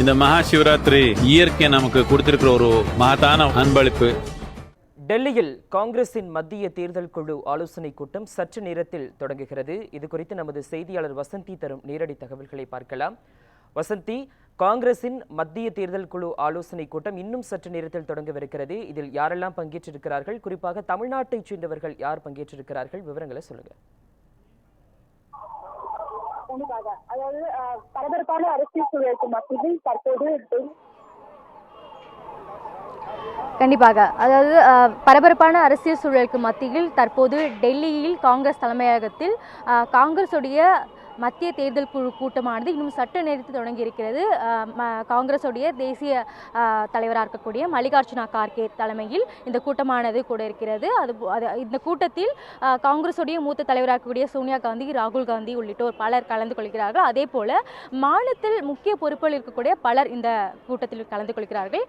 இந்த மகா சிவராத்திரி இயற்கை நமக்கு கொடுத்திருக்கிற ஒரு மகத்தான அன்பளிப்பு. டெல்லியில் காங்கிரசின் மத்திய தேர்தல் குழு ஆலோசனை கூட்டம் சற்று நேரத்தில் தொடங்குகிறது. இது குறித்து நமது செய்தியாளர் வசந்தி தரும் நேரடி தகவல்களை பார்க்கலாம். வசந்தி காங்கிரசின் மத்திய தேர்தல் குழு ஆலோசனை கூட்டம் இன்னும் சற்று நேரத்தில் தொடங்கவிருக்கிறது. இதில் யாரெல்லாம் பங்கேற்றிருக்கிறார்கள்? குறிப்பாக தமிழ்நாட்டைச் சேர்ந்தவர்கள் யார் பங்கேற்றிருக்கிறார்கள்? விவரங்களை சொல்லுங்கள் கண்டிப்பாக அதாவது பரபரப்பான அரசியல் சூழலுக்கு மத்தியில் தற்போது கண்டிப்பாக. அதாவது அஹ், பரபரப்பான அரசியல் சூழலுக்கு மத்தியில் தற்போது டெல்லியில் காங்கிரஸ் தலைமையகத்தில் காங்கிரஸுடைய மத்திய தேர்தல் குழு கூட்டமானது இன்னும் சட்ட நேரத்தில் தொடங்கி இருக்கிறது. ம- காங்கிரஸுடைய தேசிய தலைவராக இருக்கக்கூடிய மல்லிகார்ஜுனா கார்கே தலைமையில் இந்த கூட்டமானது கூட இருக்கிறது. அது அது இந்த கூட்டத்தில் காங்கிரஸுடைய மூத்த தலைவராக இருக்கக்கூடிய சோனியா காந்தி ராகுல் காந்தி உள்ளிட்டோர் பலர் கலந்து கொள்கிறார்கள். அதே போல மாநிலத்தில் முக்கிய பொறுப்புகள் இருக்கக்கூடிய பலர் இந்த கூட்டத்தில் கலந்து கொள்கிறார்கள்.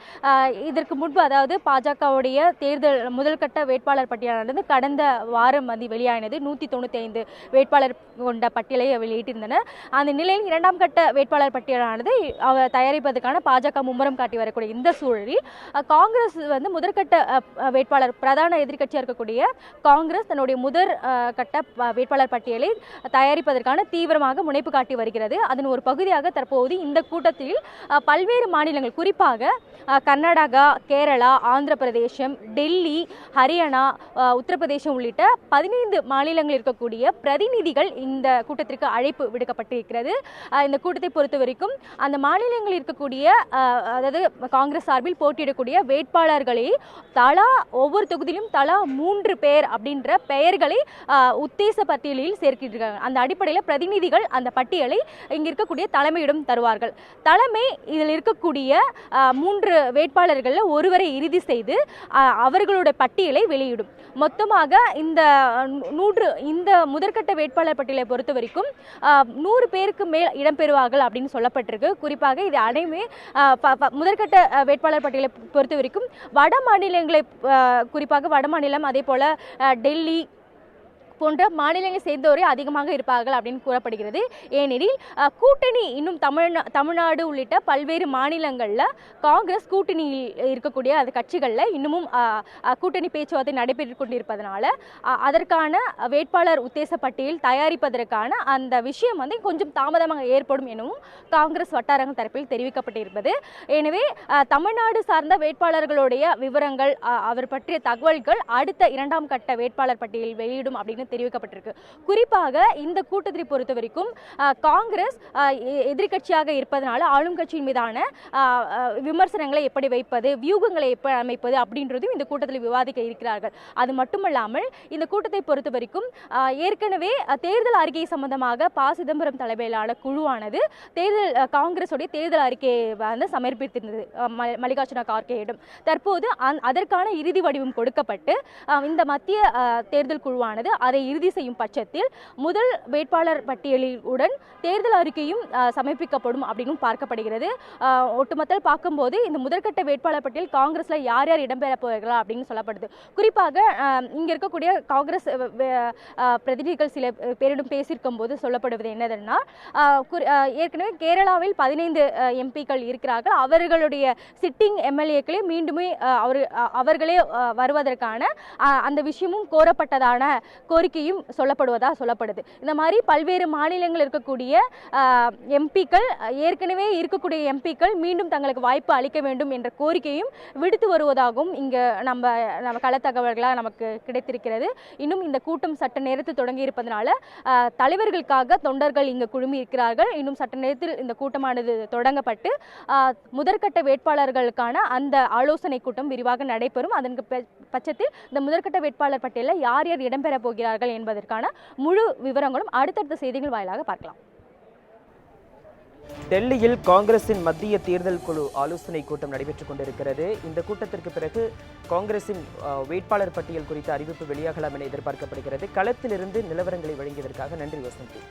இதற்கு முன்பு அதாவது பாஜகவுடைய தேர்தல் முதல்கட்ட வேட்பாளர் பட்டியலானது கடந்த வாரம் வந்து வெளியானது. நூற்றி தொண்ணூற்றி ஐந்து வேட்பாளர் கொண்ட பட்டியலை வெளியிட்டிருந்தனர் அந்த நிலையில் இரண்டாம் கட்ட வேட்பாளர் பட்டியலானது அவ- தயாரிப்பதற்கான பாஜக மும்முரம் காட்டி வரக்கூடிய இந்த சூழலில் காங்கிரஸ் வந்து முதற்கட்ட வேட்பாளர் பிரதான எதிர்க்கட்சியாக இருக்கக்கூடிய காங்கிரஸ் தன்னுடைய முதற் கட்ட வேட்பாளர் பட்டியலை தயாரிப்பதற்கான தீவிரமாக முனைப்பு காட்டி வருகிறது. அதன் ஒரு பகுதியாக தற்போது இந்த கூட்டத்தில் பல்வேறு மாநிலங்கள் குறிப்பாக கர்நாடகா கேரளா ஆந்திர பிரதேசம் டெல்லி ஹரியானா உத்தரப்பிரதேசம் உள்ளிட்ட பதினைந்து மாநிலங்களில் இருக்கக்கூடிய பிரதிநிதிகள் இந்த கூட்டத்திற்கு அழைப்பு விடுக்கப்பட்டிருக்கிறது இந்த கூட்டத்தை பொறுத்த வரைக்கும் அந்த மாநிலங்களில் இருக்கக்கூடிய அதாவது காங்கிரஸ் சார்பில் போட்டியிடக்கூடிய வேட்பாளர்களை தலா ஒவ்வொரு தொகுதியிலும் தலா மூன்று பேர் அப்படின்ற பெயர்களை உத்தேச பட்டியலில் சேர்க்கிறார்கள் அந்த அடிப்படையில் பிரதிநிதிகள் அந்த பட்டியலை இங்கு இருக்கக்கூடிய தலைமையிடம் தருவார்கள் தலைமை இதில் இருக்கக்கூடிய மூன்று வேட்பாளர்களில் ஒருவரை இறுதி செய்து அவர்களோட அவர்களுடைய பட்டியலை வெளியிடும். மொத்தமாக இந்த நூற்று இந்த முதற்கட்ட வேட்பாளர் பட்டியலை பொறுத்த வரைக்கும் நூறு பேருக்கு மேல் இடம்பெறுவார்கள் அப்படின்னு சொல்லப்பட்டிருக்கு. குறிப்பாக இது அனைமே முதற்கட்ட வேட்பாளர் பட்டியலை பொறுத்த வரைக்கும் வட மாநிலங்களை குறிப்பாக வட மாநிலம் அதே போல் டெல்லி போன்ற மாநிலங்களை சேர்ந்தோரே அதிகமாக இருப்பார்கள் அப்படின்னு கூறப்படுகிறது. ஏனெனில் கூட்டணி இன்னும் தமிழ்நா தமிழ்நாடு உள்ளிட்ட பல்வேறு மாநிலங்களில் காங்கிரஸ் கூட்டணியில் இருக்கக்கூடிய அந்த கட்சிகளில் இன்னமும் கூட்டணி பேச்சுவார்த்தை நடைபெற்று கொண்டிருப்பதனால அதற்கான வேட்பாளர் உத்தேச பட்டியல் தயாரிப்பதற்கான அந்த விஷயம் வந்து கொஞ்சம் தாமதமாக ஏற்படும் எனவும் காங்கிரஸ் வட்டாரங்கள் தரப்பில் தெரிவிக்கப்பட்டிருப்பது. எனவே தமிழ்நாடு சார்ந்த வேட்பாளர்களுடைய விவரங்கள் அவர் பற்றிய தகவல்கள் அடுத்த இரண்டாம் கட்ட வேட்பாளர் பட்டியலில் வெளியிடும் அப்படின்னு தெரிவிக்கப்பட்டிருக்கு. குறிப்பாக இந்த கூட்டத்தை பொறுத்த வரைக்கும் காங்கிரஸ் எதிர்கட்சியாக இருப்பதனால ஆளும் கட்சியின் மீதான விமர்சனங்களை எப்படி வைப்பது வியூகங்களை எப்படி அமைப்பது அப்படின்றதும் இந்த கூட்டத்தில் விவாதிக்க இருக்கிறார்கள். அது மட்டுமல்லாமல் இந்த கூட்டத்தை பொறுத்த வரைக்கும் ஏற்கனவே தேர்தல் அறிக்கை சம்பந்தமாக ப சிதம்பரம் தலைமையிலான குழுவானது தேர்தல் காங்கிரஸுடைய தேர்தல் அறிக்கையை வந்து சமர்ப்பித்திருந்தது. ம- மல்லிகார்ஜுன கார்கேயிடம். தற்போது அதற்கான இறுதி வடிவம் கொடுக்கப்பட்டு இந்த மத்திய தேர்தல் குழுவானது அதை அதை இறுதி செய்யும் பட்சத்தில் முதல் வேட்பாளர் பட்டியலில் உடன் தேர்தல் அறிக்கையும் சமர்ப்பிக்கப்படும் அப்படின்னு பார்க்கப்படுகிறது. ஒட்டுமொத்தம் பார்க்கும்போது இந்த முதற்கட்ட வேட்பாளர் பட்டியல் காங்கிரஸில் யார் யார் இடம்பெற போகிறார்கள் அப்படின்னு சொல்லப்படுது. குறிப்பாக இங்கே இருக்கக்கூடிய காங்கிரஸ் பிரதிநிதிகள் சில பேரிடம் பேசியிருக்கும் போது சொல்லப்படுவது என்னதுன்னா ஏற்கனவே கேரளாவில் பதினைந்து எம்பிக்கள் இருக்கிறார்கள். அவர்களுடைய சிட்டிங் எம்எல்ஏக்களே மீண்டுமே அவர் அவர்களே வருவதற்கான அந்த விஷயமும் கோரப்பட்டதான கோரி கோரிக்கையும் சொல்லப்படுவதாக சொல்லப்படுது. இந்த மாதிரி பல்வேறு மாநிலங்கள் இருக்கக்கூடிய எம்பிக்கள் ஏற்கனவே இருக்கக்கூடிய எம்பிக்கள் மீண்டும் தங்களுக்கு வாய்ப்பு அளிக்க வேண்டும் என்ற கோரிக்கையும் விடுத்து வருவதாகவும் இங்கே நம்ம நம்ம கள நமக்கு கிடைத்திருக்கிறது. இன்னும் இந்த கூட்டம் சட்ட நேரத்தில் தொடங்கி இருப்பதனால தலைவர்களுக்காக தொண்டர்கள் இங்கு குழுமி இருக்கிறார்கள். இன்னும் சட்ட நேரத்தில் இந்த கூட்டமானது தொடங்கப்பட்டு முதற்கட்ட வேட்பாளர்களுக்கான அந்த ஆலோசனை கூட்டம் விரிவாக நடைபெறும். அதன் பட்சத்தில் இந்த முதற்கட்ட வேட்பாளர் பட்டியலில் யார் யார் இடம்பெற போகிறார்கள் என்பதற்கான முழு விவரங்களும் அடுத்தடுத்த செய்திகள் வாயிலாக பார்க்கலாம். டெல்லியில் காங்கிரசின் மத்திய தேர்தல் குழு ஆலோசனை கூட்டம் நடைபெற்றுக் கொண்டிருக்கிறது. இந்த கூட்டத்திற்கு பிறகு காங்கிரசின் வேட்பாளர் பட்டியல் குறித்த அறிவிப்பு வெளியாகலாம் என எதிர்பார்க்கப்படுகிறது. களத்திலிருந்து நிலவரங்களை வழங்கியதற்காக நன்றி வசந்தி